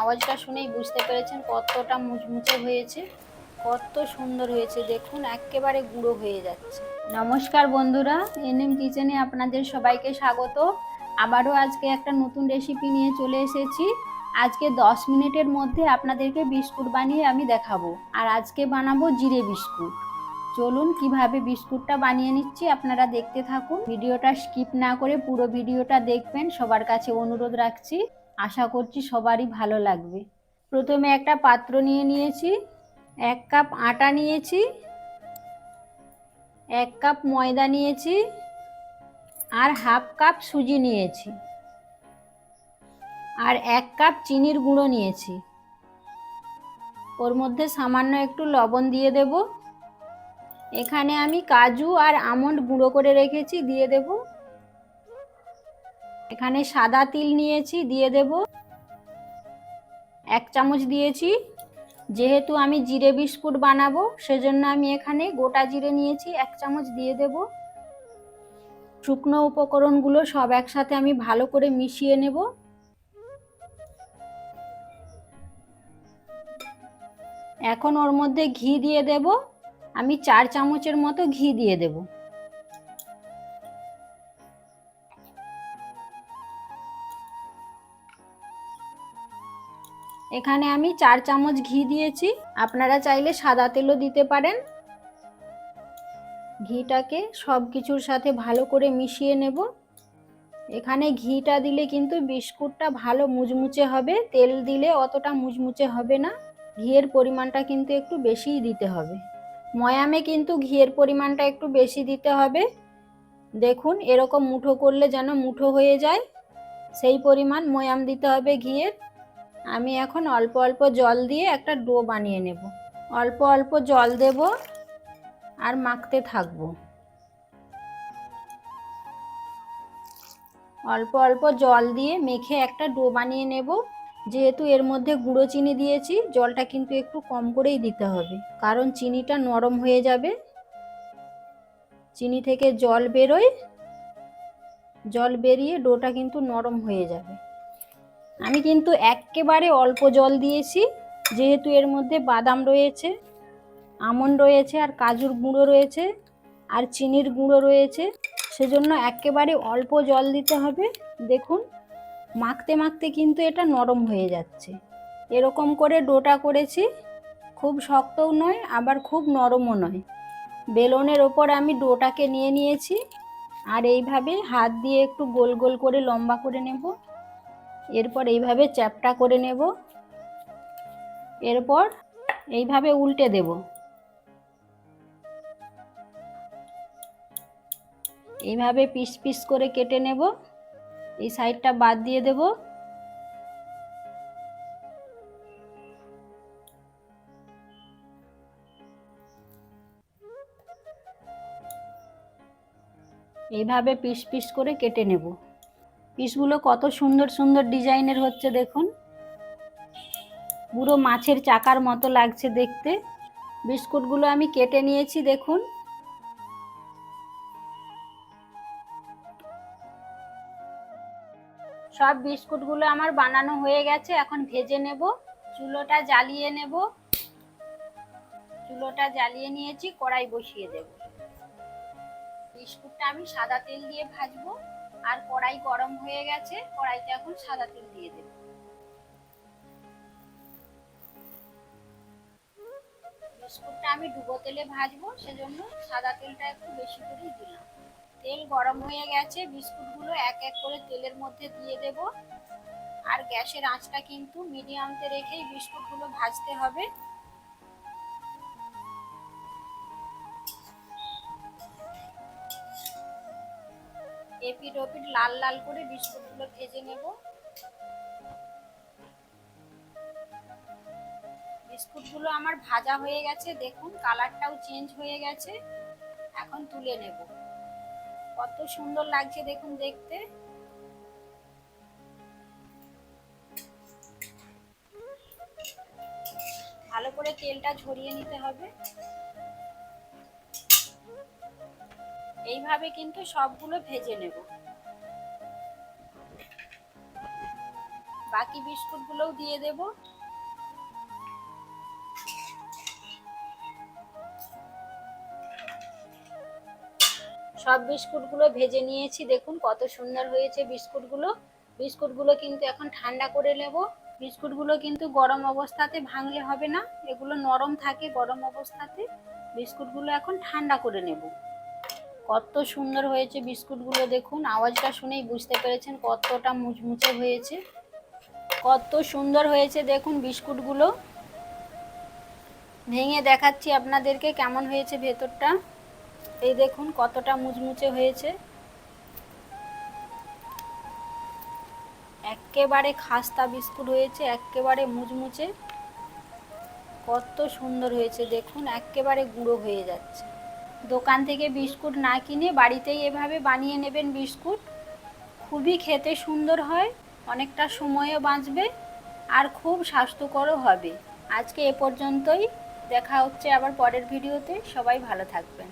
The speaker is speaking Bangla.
আওয়াজটা শুনেই বুঝতে পেরেছেন কতটা মুচমুচে হয়েছে, কত সুন্দর হয়েছে। দেখুন, একেবারে গুঁড়ো হয়ে যাচ্ছে। নমস্কার বন্ধুরা, এনএম কিচেনে আপনাদের সবাইকে স্বাগত। আবারও আজকে একটা নতুন রেসিপি নিয়ে চলে এসেছি। আজকে 10 মিনিটের মধ্যে আপনাদেরকে বিস্কুট বানিয়ে আমি দেখাবো। আর আজকে বানাবো জিরে বিস্কুট। চলুন, কীভাবে বিস্কুটটা বানিয়ে নিচ্ছি আপনারা দেখতে থাকুন। ভিডিওটা স্কিপ না করে পুরো ভিডিওটা দেখবেন। সবার কাছে অনুরোধ রাখছি। আশা করছি সবারই ভালো লাগবে। প্রথমে একটা পাত্র নিয়ে নিয়েছি, এক কাপ আটা নিয়েছি, এক কাপ ময়দা নিয়েছি আর হাফ কাপ সুজি নিয়েছি আর এক কাপ চিনির গুঁড়ো নিয়েছি। ওর মধ্যে সামান্য একটু লবণ দিয়ে দেব। এখানে আমি কাজু আর আমন্ড গুঁড়ো করে রেখেছি, দিয়ে দেব। এখানে সাদা তিল নিয়েছি, দিয়ে দেব। এক চামচ দিয়েছি। যেহেতু আমি জিরে বিস্কুট বানাবো, সেজন্য আমি এখানে গোটা জিরে নিয়েছি, এক চামচ দিয়ে দেব। শুকনো উপকরণগুলো সব একসাথে আমি ভালো করে মিশিয়ে নেব। এখন ওর মধ্যে ঘি দিয়ে দেব। আমি চার চামচের মতো ঘি দিয়ে দেব। এখানে আমি চার চামচ ঘি দিয়েছি। আপনারা চাইলে সাদা তেলও দিতে পারেন। ঘিটাকে সব কিছুর সাথে ভালো করে মিশিয়ে নেব। এখানে ঘিটা দিলে কিন্তু বিস্কুটটা ভালো মুচমুচে হবে। তেল দিলে অতটা মুচমুচে হবে না। ঘিয়ের পরিমাণটা কিন্তু একটু বেশিই দিতে হবে। ময়ামে কিন্তু ঘিয়ের পরিমাণটা একটু বেশি দিতে হবে। দেখুন, এরকম মুঠো করলে যেন মুঠো হয়ে যায়। সেই পরিমাণ ময়াম দিতে হবে ঘিয়ের। আমি এখন অল্প অল্প জল দিয়ে একটা ডো বানিয়ে নেব। অল্প অল্প জল দেব আর মাখতে থাকব। অল্প অল্প জল দিয়ে মেখে একটা ডো বানিয়ে নেব। যেহেতু এর মধ্যে গুঁড়ো চিনি দিয়েছি, জলটা কিন্তু একটু কম করেই দিতে হবে। কারণ চিনিটা নরম হয়ে যাবে। চিনি থেকে জল বেরোয়। জল বেরিয়ে ডোটা কিন্তু নরম হয়ে যাবে। আমি কিন্তু একেবারে অল্প জল দিয়েছি, যেহেতু এর মধ্যে বাদাম রয়েছে আমন্ড রয়েছে আর কাজুর গুঁড়ো রয়েছে আর চিনির গুঁড়ো রয়েছে। সেজন্য একেবারে অল্প জল দিতে হবে। দেখুন, মাখতে মাখতে কিন্তু এটা নরম হয়ে যাচ্ছে। এরকম করে ডোটা করেছি, খুব শক্তও নয়, আবার খুব নরমও নয়। বেলনের ওপর আমি ডোটাকে নিয়ে নিয়েছি, আর এইভাবে হাত দিয়ে একটু গোল গোল করে লম্বা করে নেব। এরপর এইভাবে চ্যাপটা করে নেব। এরপর এইভাবে উল্টে দেব। এইভাবে পিস পিস করে কেটে নেব। এই সাইডটা বাদ দিয়ে দেব। এইভাবে পিস পিস করে কেটে নেব। পিসগুলো কত সুন্দর সুন্দর ডিজাইনের হচ্ছে দেখুন। পুরো মাছের চাকার মতো লাগছে দেখতে। বিস্কুটগুলো আমি কেটে নিয়েছি দেখুন। সব বিস্কুটগুলো আমার বানানো হয়ে গেছে, এখন ভেজে নেব। চুলোটা জ্বালিয়ে নেব। চুলোটা জ্বালিয়ে নিয়েছি, কড়াই বসিয়ে দেব। বিস্কুটটা আমি সাদা তেল দিয়ে ভাজবো। আর কড়াই গরম হয়ে গেছে, কড়াইতে এখন সাদা তেল দিয়ে দেব। বিস্কুটটা আমি ডুবো তেলে ভাজবো, সেজন্য সাদা তেলটা একটু বেশি করেই দিলাম। তেল গরম হয়ে গেছে, বিস্কুটগুলো এক এক করে তেলের মধ্যে দিয়ে দেব। আর গ্যাসের আঁচটা কিন্তু মিডিয়ামতে রেখেই বিস্কুটগুলো ভাজতে হবে। এপিট ওপিট লাল লাল করে বিস্কুটগুলো ভেজে নেব। বিস্কুটগুলো আমার ভাজা হয়ে গেছে, দেখুন কালারটাও চেঞ্জ হয়ে গেছে। এখন তুলে নেব। কত সুন্দর লাগছে দেখুন দেখতে। ভালো করে তেলটা ঝরিয়ে নিতে হবে। এইভাবে কিন্তু সবগুলো ভেজে নেব। বাকি বিস্কুটগুলোও দিয়ে দেব। সব বিস্কুটগুলো ভেজে নিয়েছি। দেখুন কত সুন্দর হয়েছে বিস্কুটগুলো। বিস্কুটগুলো কিন্তু এখন ঠান্ডা করে নেব। বিস্কুটগুলো কিন্তু গরম অবস্থাতে ভাঙলে হবে না। এগুলো নরম থাকে গরম অবস্থাতে। বিস্কুটগুলো এখন ঠান্ডা করে নেব। কত সুন্দর হয়েছে বিস্কুটগুলো দেখুন, আওয়াজটা শুনেই বুঝতে পেরেছেন কতটা মুচমুচে হয়েছে। কত সুন্দর হয়েছে দেখুন বিস্কুটগুলো। ভেঙে দেখাচ্ছি আপনাদেরকে কেমন হয়েছে ভেতরটা। এই দেখুন কতটা মুচমুচে হয়েছে। একেবারে খাস্তা বিস্কুট হয়েছে, একেবারে মুচমুচে। কত সুন্দর হয়েছে দেখুন, একেবারে গুঁড়ো হয়ে যাচ্ছে। দোকান থেকে বিস্কুট না কিনে বাড়িতেই এভাবে বানিয়ে নেবেন বিস্কুট। খুবই খেতে সুন্দর হয়, অনেকটা সময়ও বাঁচবে আর খুব স্বাস্থ্যকরও হবে। আজকে এ পর্যন্তই, দেখা হচ্ছে আবার পরের ভিডিওতে, সবাই ভালো থাকবেন।